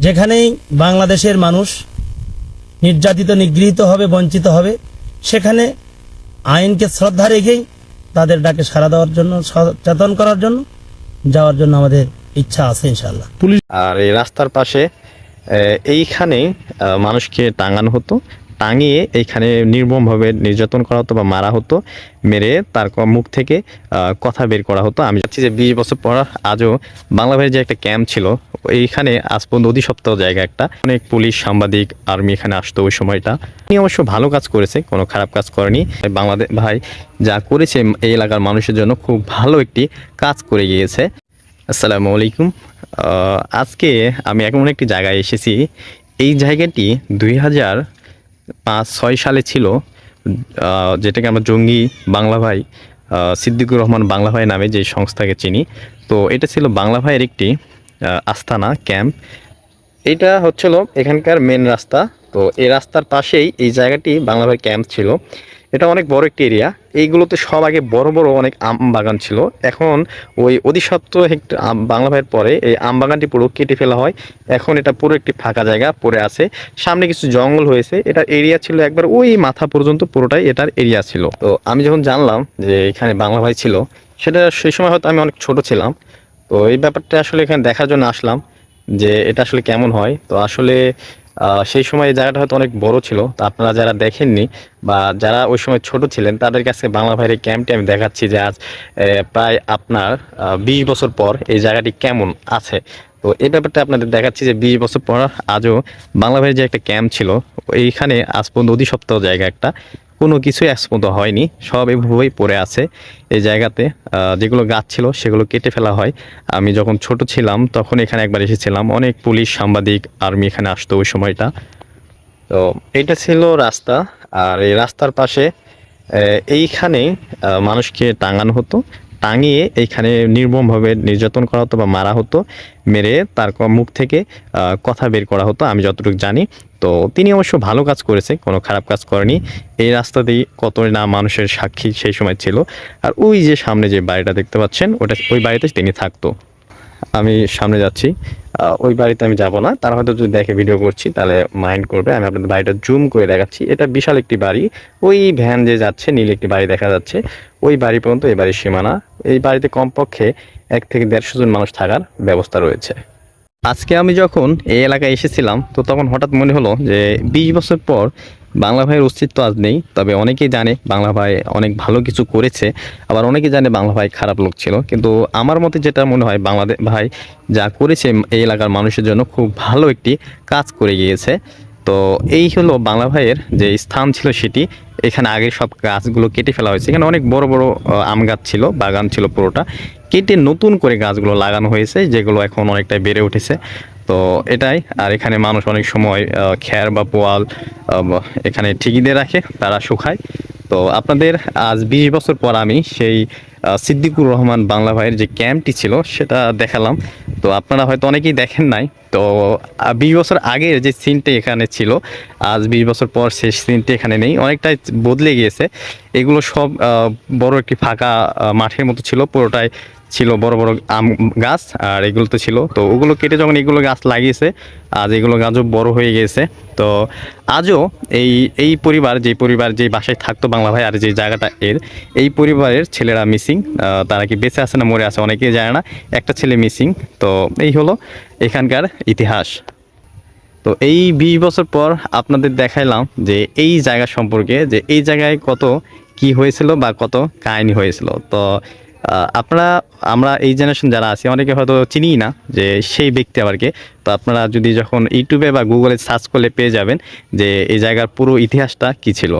যেখানেই বাংলাদেশের মানুষ নির্যাতিত নিগৃহীত হবে বঞ্চিত হবে সেখানে আইনকে শ্রদ্ধা রেখেই তাদের ডাকে সাড়া দেওয়ার জন্য সচেতন করার জন্য যাওয়ার জন্য আমাদের ইচ্ছা আছে ইনশাল্লাহ পুলিশ আর এই রাস্তার পাশে এইখানে মানুষকে টাঙানো হতো। টাঙিয়ে এইখানে নির্মমভাবে নির্যাতন করা হতো বা মারা হতো, মেরে তার মুখ থেকে কথা বের করা হতো। আমি যাচ্ছি যে বিশ বছর পর আজও বাংলা ভাইয়ের যে একটা ক্যাম্প ছিল, এইখানে আজ পর্যন্ত অতি সপ্তাহ জায়গা একটা। অনেক পুলিশ, সাংবাদিক, আর্মি এখানে আসতো ওই সময়টা। উনি অবশ্য ভালো কাজ করেছে, কোনো খারাপ কাজ করেনি। বাংলাদেশ ভাই যা করেছে এই এলাকার মানুষের জন্য খুব ভালো একটি কাজ করে গিয়েছে। আসসালামু আলাইকুম। আজকে আমি এমন একটি জায়গায় এসেছি। এই জায়গাটি দুই হাজার পাঁচ, ছয় সালে ছিল যেটাকে আমরা জঙ্গি বাংলা ভাই সিদ্দিকুর রহমান বাংলা ভাই নামে যে সংস্থাকে চিনি। তো এটা ছিল বাংলা ভাইয়ের একটি আস্থানা ক্যাম্প। এটা হচ্ছিল এখানকার মেন রাস্তা। তো এই রাস্তার পাশেই এই জায়গাটি বাংলা ভাই ক্যাম্প ছিল। এটা অনেক বড় একটি এরিয়া এইগুলোতে সব আগে বড় বড় অনেক আম বাগান ছিল। এখন ওই অধিসত্ব হেক্টর বাংলা ভাইয়ের পরে এই আম বাগানটি পুরো কেটে ফেলা হয়। এখন এটা পুরো একটি ফাঁকা জায়গা পড়ে আছে। সামনে কিছু জঙ্গল হয়েছে। এটার এরিয়া ছিল একবার ওই মাথা পর্যন্ত পুরোটাই এটার এরিয়া ছিল। তো আমি যখন জানলাম যে এখানে বাংলা ভাই ছিল, সেটা সেই সময় হয়তো আমি অনেক ছোট ছিলাম। তো এই ব্যাপারটা আসলে এখানে দেখার জন্য আসলাম যে এটা আসলে কেমন হয়। তো আসলে সেই সময় এই জায়গাটা হয়তো অনেক বড় ছিল। তো আপনারা যারা দেখেননি বা যারা ওই সময় ছোট ছিলেন, তাদের কাছে বাংলা ভাইয়ের ক্যাম্পটি আমি দেখাচ্ছি যে আজ প্রায় আপনার বিশ বছর পর এই জায়গাটি কেমন আছে। তো এই ব্যাপারটা আপনাদের দেখাচ্ছি যে বিশ বছর পর আজও বাংলা ভাইয়ের যে একটা ক্যাম্প ছিল, এইখানে আজ পর্যন্ত অধিসপ্তাহ জায়গা একটা। কোনো আজ পর্যন্ত হয়নি। সব এভাবেই পড়ে আছে। এই জায়গাতে যেগুলো গাছ ছিল সেগুলো কেটে ফেলা হয়। আমি যখন ছোট ছিলাম তখন এখানে একবার এসেছিলাম। অনেক পুলিশ, সাংবাদিক, আর্মি এখানে আসতো ওই সময়টা। তো এটা ছিল রাস্তা। আর এই রাস্তার পাশে এইখানে মানুষকে টাঙানো হতো। টাঙিয়ে এইখানে নির্মমভাবে নির্যাতন করা হতো বা মারা হতো। মেরে তার মুখ থেকে কথা বের করা হতো। আমি যতটুকু জানি তো তিনি অবশ্য ভালো কাজ করেছে, কোনো খারাপ কাজ করেনি। এই রাস্তা দিয়ে কত না মানুষের সাক্ষী সেই সময় ছিল। আর ওই যে সামনে যে বাড়িটা দেখতে পাচ্ছেন, ওটা ওই বাড়িতে তিনি থাকতো। আমি সামনে যাচ্ছি। ওই বাড়িতে আমি যাব না। তারা হয়তো যদি দেখে ভিডিও করছি, তাহলে মাইন্ড করবে। আমি আপনাদের বাড়িটা জুম করে দেখাচ্ছি। এটা বিশাল একটি বাড়ি। ওই ভ্যান যে যাচ্ছে, নীল একটি বাড়ি দেখা যাচ্ছে। ওই বাড়ি পর্যন্ত এই বাড়ির সীমানা। এই বাড়িতে কমপক্ষে এক থেকে দেড়শো জন মানুষ থাকার ব্যবস্থা রয়েছে। আজকে আমি যখন এই এলাকায় এসেছিলাম, তো তখন হঠাৎ মনে হলো যে বিশ বছর পর বাংলা ভাইয়ের অস্তিত্ব আজ নেই। তবে অনেকেই জানে বাংলা ভাই অনেক ভালো কিছু করেছে, আবার অনেকেই জানে বাংলা ভাই খারাপ লোক ছিল। কিন্তু আমার মতে যেটা মনে হয় বাংলাদেশ ভাই যা করেছে এই এলাকার মানুষের জন্য খুব ভালো একটি কাজ করে গিয়েছে। তো এই হলো বাংলা ভাইয়ের যে স্থান ছিল সেটি। এখানে আগে সব গাছগুলো কেটে ফেলা হয়েছে। এখানে অনেক বড় বড় আম গাছ ছিল, বাগান ছিল পুরোটা। কেটে নতুন করে গাছগুলো লাগানো হয়েছে, যেগুলো এখন অনেকটাই বেড়ে উঠেছে। তো এটাই, আর এখানে মানুষ অনেক সময় খ্যার বা পোয়াল এখানে ঠিকই দিয়ে রাখে, তারা শুকায়। তো আপনাদের আজ বিশ বছর পর আমি সেই সিদ্দিকুর রহমান বাংলা ভাইয়ের যে ক্যাম্পটি ছিল, সেটা দেখালাম। তো আপনারা হয়তো অনেকেই দেখেন নাই। তো বিশ বছর আগের যে সিনটি এখানে ছিল, আজ বিশ বছর পর শেষ সিনটি এখানে নেই। অনেকটাই বদলে গিয়েছে। এগুলো সব বড় একটি ফাঁকা মাঠের মতো ছিল। পুরোটাই ছিল বড় বড় আম গাছ, আর এগুলো তো ছিল। তো ওগুলো কেটে যখন এগুলো গাছ লাগিয়েছে, আজ এগুলো গাছও বড় হয়ে গেছে তো আজও এই এই পরিবার, যে পরিবার, যে বাসায় থাকতো বাংলা ভাই আর যে জায়গাটা এর, এই পরিবারের ছেলেরা মিসিং তারা কি বেঁচে আছে না মরে আছে অনেকেই জানে না। একটা ছেলে মিসিং তো এই হলো এখানকার ইতিহাস। তো এই বিশ বছর পর আপনাদের দেখাইলাম যে এই জায়গা সম্পর্কে, যে এই জায়গায় কত কি হয়েছিল বা কত কাহিনী হয়েছিল। তো আপনারা, আমরা এই জেনারেশন যারা আছি, অনেকে হয়তো চিনি না যে সেই ব্যক্তি আবার কে। তো আপনারা যদি যখন ইউটিউবে বা গুগলে সার্চ করলে পেয়ে যাবেন যে এই জায়গার পুরো ইতিহাসটা কি ছিল।